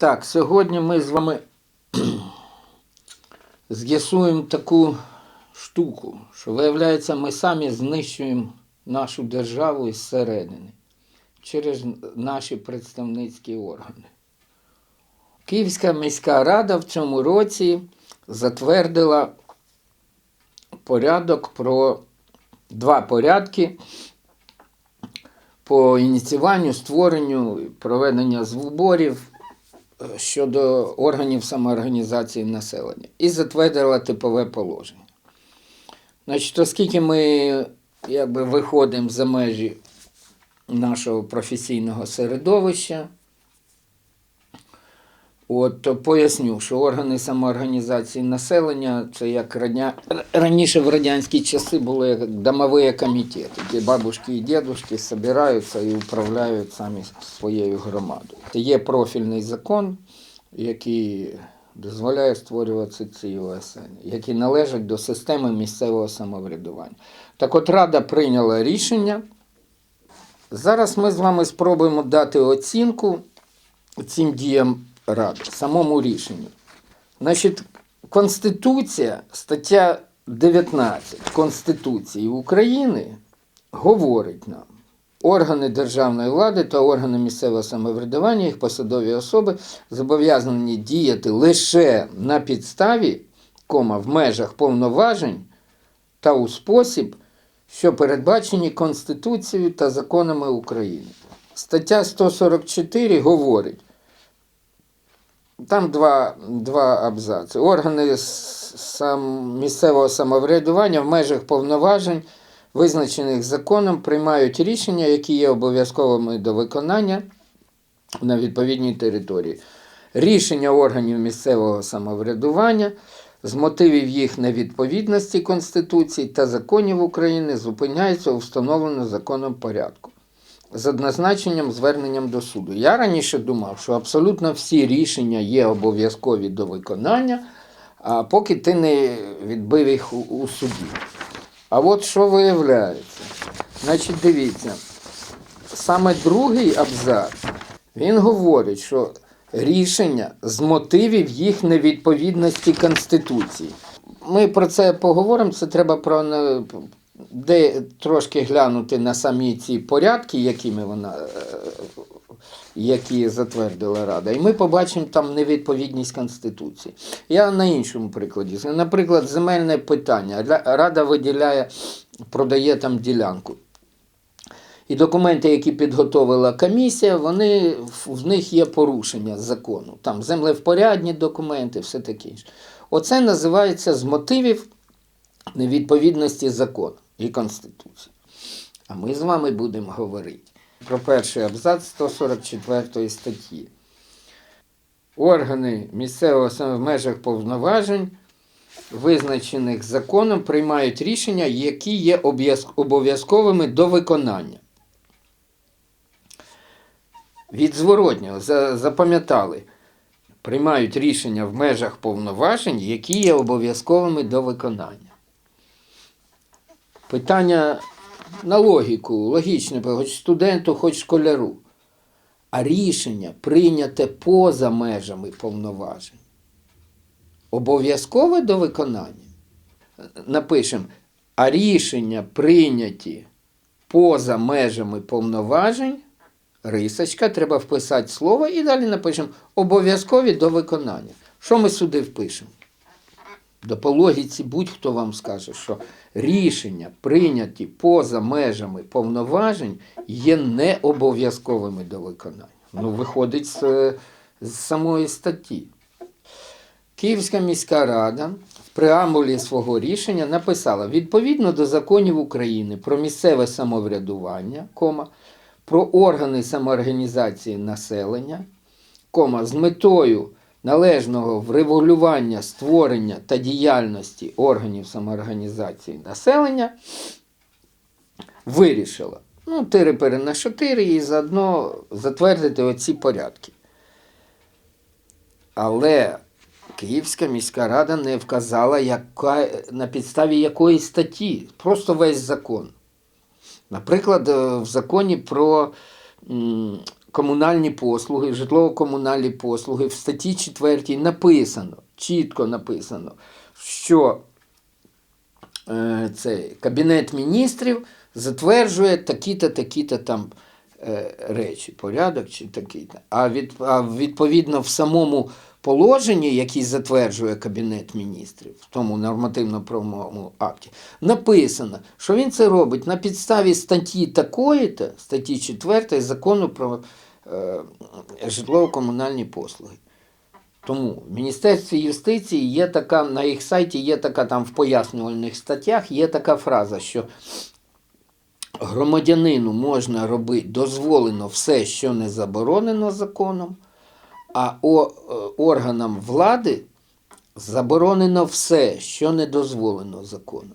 Так, сьогодні ми з вами з'ясуємо таку штуку, що виявляється, ми самі знищуємо нашу державу із середини через наші представницькі органи. Київська міська рада в цьому році затвердила порядок про два порядки по ініціюванню, створенню, проведення зборів щодо органів самоорганізації населення і затвердила типове положення. Значить, оскільки ми якби, виходимо за межі нашого професійного середовища, От поясню, що органи самоорганізації населення це як радня... раніше в радянські часи були як домові комітети, де бабушки і дідушки збираються і управляють самі своєю громадою. Є профільний закон, який дозволяє створювати ці ОСН, які належать до системи місцевого самоврядування. Так от Рада прийняла рішення. Зараз ми з вами спробуємо дати оцінку цим діям Ради, самому рішенню. Значить, Конституція, стаття 19 Конституції України говорить нам, органи державної влади та органи місцевого самоврядування, їх посадові особи зобов'язані діяти лише на підставі, кома, в межах повноважень та у спосіб, що передбачені Конституцією та законами України. Стаття 144 говорить, там два, два абзаци. Органи сам, місцевого самоврядування в межах повноважень, визначених законом, приймають рішення, які є обов'язковими до виконання на відповідній території. Рішення органів місцевого самоврядування з мотивів їх невідповідності Конституції та законів України зупиняються у встановленому законом порядку з однозначенням зверненням до суду. Я раніше думав, що абсолютно всі рішення є обов'язкові до виконання, а поки ти не відбив їх у, суді. А от що виявляється? Значить, дивіться, саме другий абзац, він говорить, що рішення з мотивів їх невідповідності Конституції. Ми про це поговоримо, це треба про де трошки глянути на самі ці порядки, якими вона, е, які затвердила Рада, і ми побачимо там невідповідність Конституції. Я на іншому прикладі. Наприклад, земельне питання. Рада виділяє, продає там ділянку. І документи, які підготовила комісія, вони, в- в них є порушення закону. Там землевпорядні документи, все таке інше. Оце називається з мотивів невідповідності закону і Конституції. А ми з вами будемо говорити про перший абзац 144 статті. Органи місцевого саме в межах повноважень, визначених законом, приймають рішення, які є обов'язковими до виконання. Від зворотнього запам'ятали, приймають рішення в межах повноважень, які є обов'язковими до виконання. Питання на логіку, логічне, хоч студенту, хоч школяру. А рішення прийняте поза межами повноважень. Обов'язкове до виконання. Напишемо, а рішення прийняті поза межами повноважень. Рисочка, треба вписати слово і далі напишемо обов'язкові до виконання. Що ми сюди впишемо? До по будь-хто вам скаже, що рішення, прийняті поза межами повноважень, є не обов'язковими до виконання. Ну, виходить з, з самої статті. Київська міська рада в преамбулі свого рішення написала: відповідно до законів України про місцеве самоврядування, кома, про органи самоорганізації населення, кома, з метою належного врегулювання створення та діяльності органів самоорганізації населення вирішила ну, тири пере на чотири і заодно затвердити оці порядки. Але Київська міська рада не вказала, яка, на підставі якої статті, просто весь закон. Наприклад, е, в законі про комунальні послуги, житлово-комунальні послуги в статті 4 написано, чітко написано, що е, цей Кабінет міністрів затверджує такі-то, такі-то там е, речі, порядок чи такий-то. А, від, а відповідно в самому положенні, який затверджує Кабінет міністрів, в тому нормативно-правовому акті, написано, що він це робить на підставі статті такої-то, статті 4 закону про е, житлово-комунальні послуги. Тому в Міністерстві юстиції є така, на їх сайті є така там в пояснювальних статтях, є така фраза, що громадянину можна робити дозволено все, що не заборонено законом, а е, органам влади заборонено все, що не дозволено законом.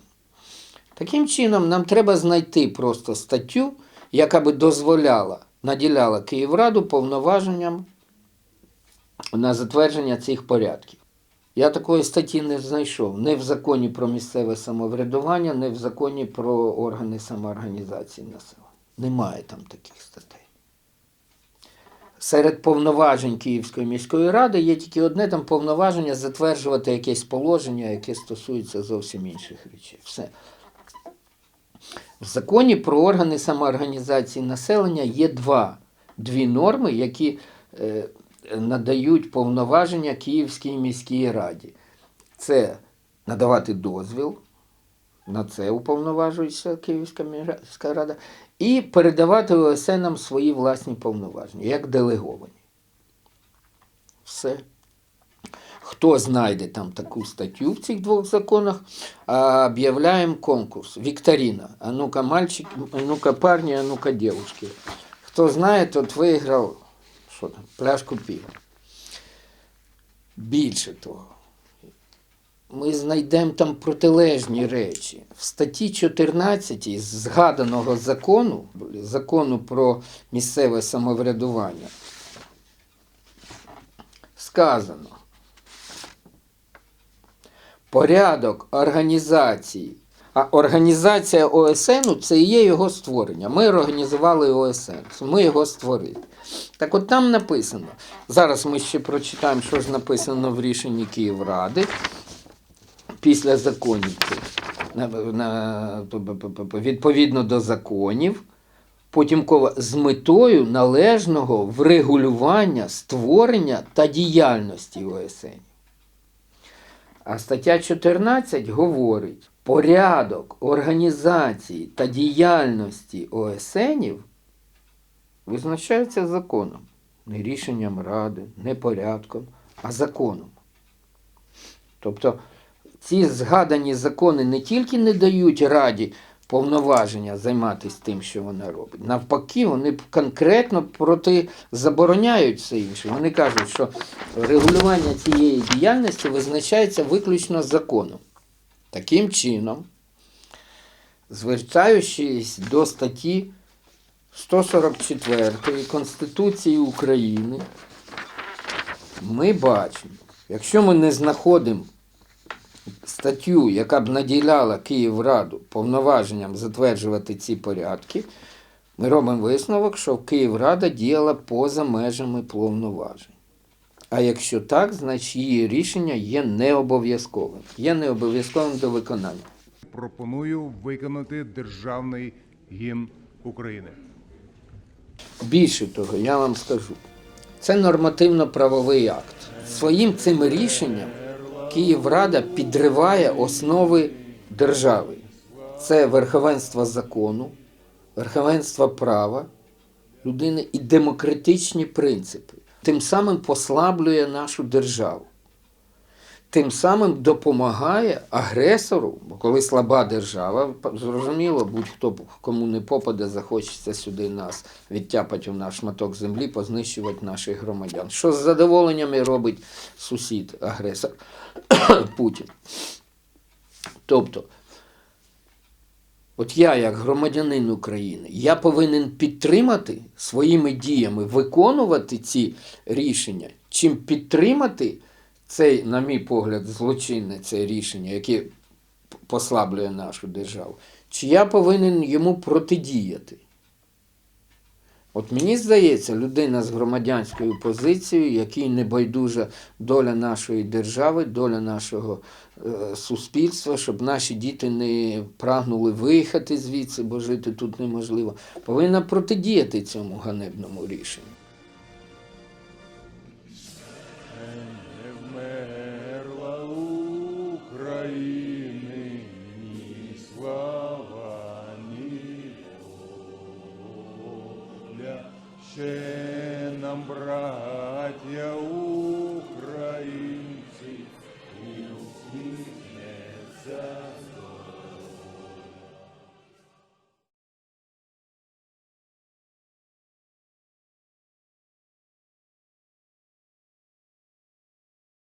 Таким чином, нам треба знайти просто статтю, яка би дозволяла, наділяла Київраду повноваженням на затвердження цих порядків. Я такої статті не знайшов не в законі про місцеве самоврядування, не в законі про органи самоорганізації населення. Немає там таких статей. Серед повноважень Київської міської ради є тільки одне там повноваження затверджувати якесь положення, яке стосується зовсім інших речей. Все. В законі про органи самоорганізації населення є два, дві норми, які е, надають повноваження Київській міській раді. Це надавати дозвіл, на це уповноважується Київська міська рада, і передавати ОСНам свої власні повноваження, як делеговані. Все. Хто знайде там таку статтю в цих двох законах, об'являємо конкурс. Вікторина. А ну-ка, мальчик, ну-ка, парні, а ну-ка, девушки. Хто знає, тот виграв що там, пляшку пива. Більше того, ми знайдемо там протилежні речі. В статті 14 згаданого закону, закону про місцеве самоврядування, сказано порядок організації. А організація ОСН це і є його створення. Ми організували ОСН, ми його створили. Так от там написано. Зараз ми ще прочитаємо, що ж написано в рішенні Київради після законів. Відповідно до законів. Потім з метою належного врегулювання, створення та діяльності ОСН. А стаття 14 говорить, порядок організації та діяльності ОСНів визначається законом. Не рішенням ради, не порядком, а законом. Тобто ці згадані закони не тільки не дають раді повноваження займатися тим, що вона робить. Навпаки, вони конкретно проти забороняють все інше. Вони кажуть, що регулювання цієї діяльності визначається виключно законом. Таким чином, звертаючись до статті 144 Конституції України, ми бачимо, якщо ми не знаходимо статтю, яка б наділяла Київраду повноваженням затверджувати ці порядки, ми робимо висновок, що Київрада діяла поза межами повноважень. А якщо так, значить її рішення є необов'язковим. Є необов'язковим до виконання. Пропоную виконати державний гімн України. Більше того, я вам скажу, це нормативно-правовий акт. Своїм цим рішенням Київрада підриває основи держави. Це верховенство закону, верховенство права людини і демократичні принципи. Тим самим послаблює нашу державу. Тим самим допомагає агресору, бо коли слаба держава, зрозуміло, будь-хто кому не попаде, захочеться сюди нас відтяпати на шматок землі, познищувати наших громадян. Що з задоволенням і робить сусід, агресор Путін. Тобто, от я, як громадянин України, я повинен підтримати своїми діями, виконувати ці рішення, чим підтримати цей, на мій погляд, злочинне це рішення, яке послаблює нашу державу, чи я повинен йому протидіяти? От мені здається, людина з громадянською позицією, якій не байдужа доля нашої держави, доля нашого е, суспільства, щоб наші діти не прагнули виїхати звідси, бо жити тут неможливо, повинна протидіяти цьому ганебному рішенню. Нам, браття українці, і усміхнеться